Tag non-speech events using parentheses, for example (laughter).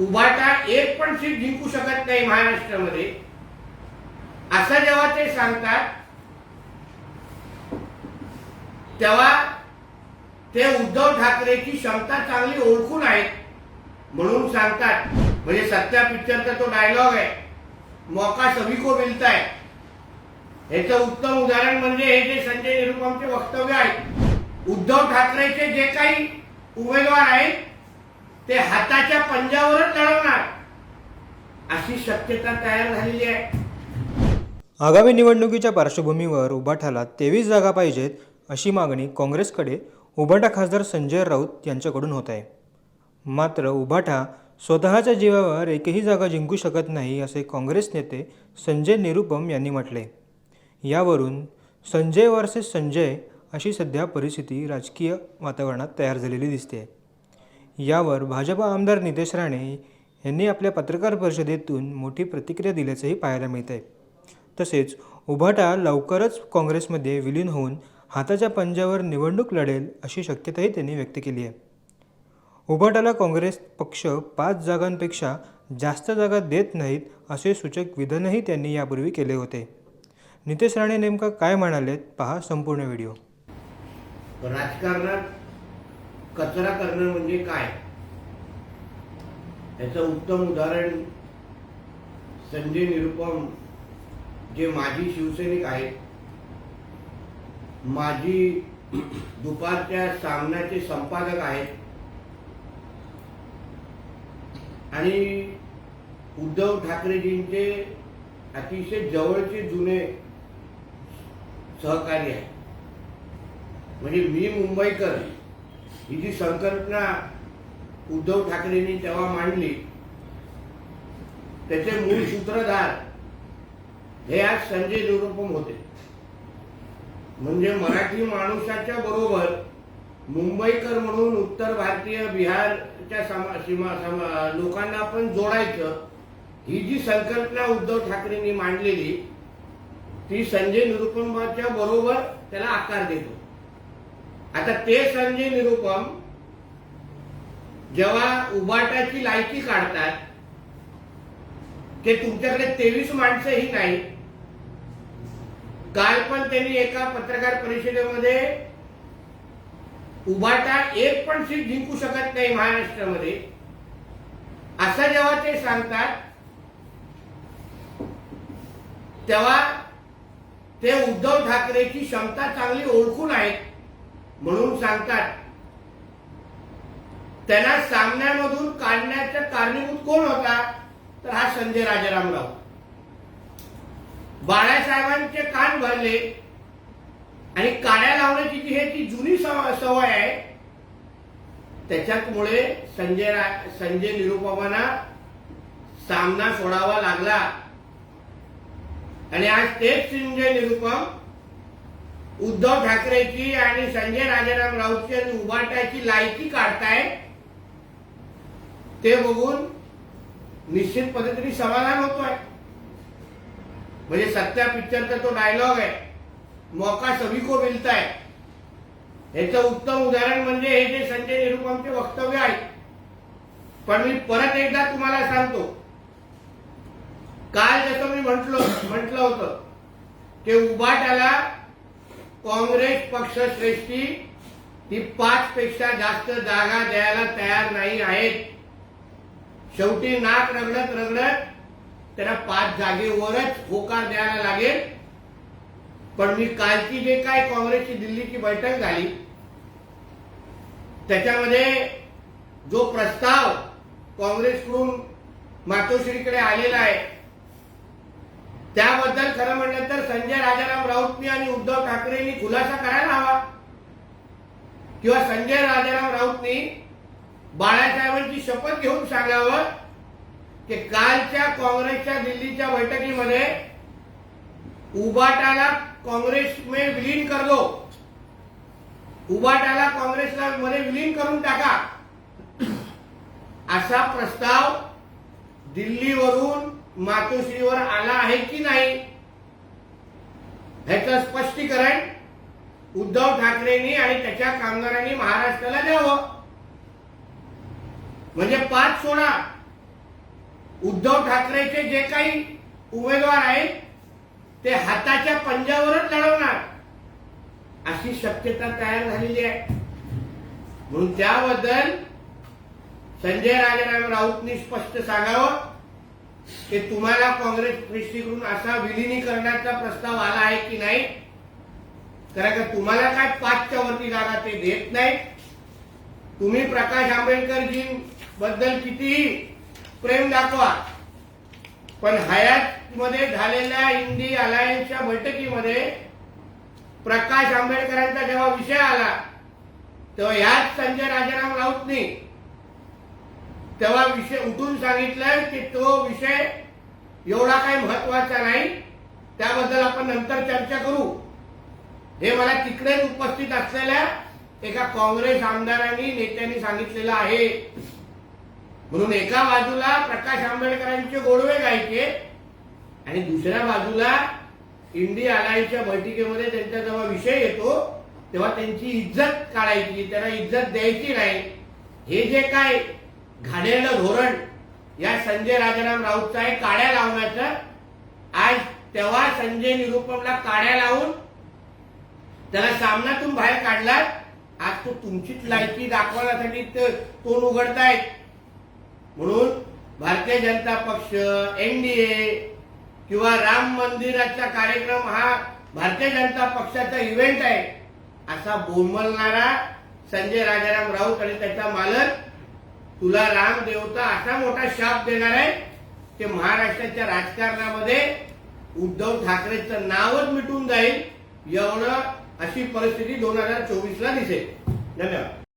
उभाटा एक पण सीट जिंकू शकत नाही महाराष्ट्रामध्ये. असं जेव्हा ते सांगतात तेव्हा ते उद्धव ठाकरेची क्षमता चांगली ओळखून आहेत म्हणून सांगतात. म्हणजे सत्या पिक्चरचा तो डायलॉग आहे. मौका सभी को मिलता है ह्याचं उत्तम उदाहरण म्हणजे हे जे संजय निरुपमचे वक्तव्य आहे. उद्धव ठाकरेचे जे काही उमेदवार आहेत ते हाताच्या पंजावरच लढवणार. अशी शक्यता तयार झालेली आहे. आगामी निवडणुकीच्या पार्श्वभूमीवर उभाठाला तेवीस जागा पाहिजेत अशी मागणी काँग्रेसकडे उभाटा खासदार संजय राऊत यांच्याकडून होत आहे. मात्र उभाठा स्वतःच्या जीवावर एकही जागा जिंकू शकत नाही असे काँग्रेस नेते संजय निरुपम यांनी म्हटले. यावरून संजय वर्सेस संजय अशी सध्या परिस्थिती राजकीय वातावरणात तयार झालेली दिसते. यावर भाजपा आमदार नितेश राणे यांनी आपल्या पत्रकार परिषदेतून मोठी प्रतिक्रिया दिल्याचंही पाहायला मिळत आहे तसेच उभाटा लवकरच काँग्रेसमध्ये विलीन होऊन हाताच्या पंजावर निवडणूक लढेल अशी शक्यताही त्यांनी व्यक्त केली आहे. उभाटाला काँग्रेस पक्ष पाच जागांपेक्षा जास्त जागा देत नाहीत असे सूचक विधानही त्यांनी यापूर्वी केले होते. नितेश राणे नेमका काय म्हणालेत पहा संपूर्ण व्हिडिओ. राजकारणात कचरा करणं म्हणजे काय? याचं उत्तम उदाहरण संजय निरुपम जे माजी शिवसैनिक आहेत. माजी (clears throat) दुपारच्या सामन्याचे संपादक आहेत. आणि उद्धव ठाकरेजींचे अतिशय जवळचे जुने सहकारी आहे म्हणजे मी मुंबईकर. ही जी संकल्पना उद्धव ठाकरेंनी तेव्हा मांडली त्याचे मूळ सूत्रधार हे आज संजय निरुपम होते. म्हणजे मराठी माणूसाच्या बरोबर मुंबईकर म्हणून उत्तर भारतीय बिहारच्या समा सीमा समा लोकांना पण जोडायचं ही जी संकल्पना उद्धव ठाकरेंनी मांडलेली ती संजय निरुपमाच्या बरोबर त्याला आकार देतो. आता ते संजय निरुपम जेव्हा उबाटाची लायकी काढतात ते तुमच्याकडे तेवीस माणसंही नाही काल पण त्यांनी एका पत्रकार परिषदेमध्ये उबाटा एक पण सीट जिंकू शकत नाही महाराष्ट्रामध्ये. असं जेव्हा ते सांगतात तेव्हा ते उद्धव ठाकरेची क्षमता चांगली ओळखून आहेत. म्हणून सांगतात. त्यांना सामन्यामधून काढण्याचा कारणीभूत कोण होता? तर हा संजय राजारामराव. बाळासाहेबांचे कान भरले आणि काड्या लावण्याची जी हे ती जुनी सवय आहे त्याच्यामुळे संजय रा- संजय निरुपमाना सामना सोडावा लागला. आणि आज तेच संजय निरुपम उद्धव ठाकरेची आणि संजय राजाराम राऊतची आणि उभाटाची लायकी काढताय ते बघून निश्चित पद्धतीने समाधान होतोय. म्हणजे सत्या पिक्चरचा तो डायलॉग आहे. मौका सभी को मिलता है ह्याचं उत्तम उदाहरण म्हणजे हे जे संजय निरुपमचे वक्तव्य आहे. पण मी परत एकदा तुम्हाला सांगतो. काल जसं मी म्हटलो म्हटलं होतं की उभाटाला काँग्रेस पक्ष श्रेष्ठी ही पाच पेक्षा जास्त जागा द्यायला तयार नाही आहेत. शेवटी नाक रगडत रगडत त्याला पाच जागेवरच होकार द्यायला लागेल. पण मी कालची जे काय काँग्रेसची दिल्लीची बैठक झाली त्याच्यामध्ये जो प्रस्ताव काँग्रेसकडून मातोश्रीकडे आलेला आहे त्याबद्दल खरं म्हटलं तर संजय राजाराम राऊतनी आणि उद्धव ठाकरेंनी खुलासा करायला हवा. किंवा संजय राजाराम राऊतनी बाळासाहेबांची शपथ घेऊन सांगावं की कालच्या काँग्रेसच्या दिल्लीच्या बैठकीमध्ये उबाटाला काँग्रेस मे विलीन कर दो उबाटाला काँग्रेसला मध्ये विलीन करून टाका. असा प्रस्ताव दिल्लीवरून मातोश्रीवर आला आहे की नाही ह्याचं स्पष्टीकरण उद्धव ठाकरेंनी आणि त्याच्या कामगारांनी महाराष्ट्राला द्यावं. म्हणजे पाच सोडा उद्धव ठाकरेचे जे काही उमेदवार आहेत ते हाताच्या पंजावरच लढवणार. अशी शक्यता तयार झालेली आहे. म्हणून त्याबद्दल संजय राजाराम राऊतनी स्पष्ट सांगावं. की तुम्हाला काँग्रेस दृष्टीकडून असा विलिनीकरणाचा प्रस्ताव आला आहे की नाही? कारण का तुम्हाला काय पाचच्या वरती जागा ते देत नाही तुम्ही प्रकाश आंबेडकरजी बद्दल कितीही प्रेम दाखवा पण हयात मध्ये झालेल्या इंडी अलायन्सच्या बैठकीमध्ये प्रकाश आंबेडकरांचा जेव्हा विषय आला तेव्हा याच संजय राजाराम राऊतनी तेव्हा विषय उठून सांगितलं की तो विषय एवढा काही महत्त्वाचा नाही. त्याबद्दल आपण नंतर चर्चा करू. हे मला तिकडेच उपस्थित असलेल्या एका काँग्रेस आमदारांनी नेत्यांनी सांगितलेलं आहे. म्हणून एका बाजूला प्रकाश आंबेडकरांचे गोडवे गायचे आणि दुसऱ्या बाजूला इंडिया अलायन्सच्या बैठकीमध्ये त्यांचा जेव्हा विषय येतो तेव्हा त्यांची इज्जत काढायची त्यांना इज्जत द्यायची नाही. हे जे काय घाणेरडं धोरण या संजय राजाराम राऊतचा आहे काड्या लावण्याचं. आज तेव्हा संजय निरुपमला काड्या लावून त्याला सामनातून बाहेर काढला आज तो तुमचीच लायकी दाखवण्यासाठी तोंड उघडतायत. म्हणून भारतीय जनता पक्ष एनडीए किंवा राम मंदिराचा कार्यक्रम हा भारतीय जनता पक्षाचा इव्हेंट आहे असा बोमलणारा संजय राजाराम राऊत आणि त्याचा मालक तुला राम देवता असा मोठा शाप देणार आहे की महाराष्ट्राच्या राजकारणामध्ये उद्धव ठाकरेचं नावच मिटून जाईल एवढं अशी परिस्थिती दोन हजार चोवीस ला दिसेल. धन्यवाद.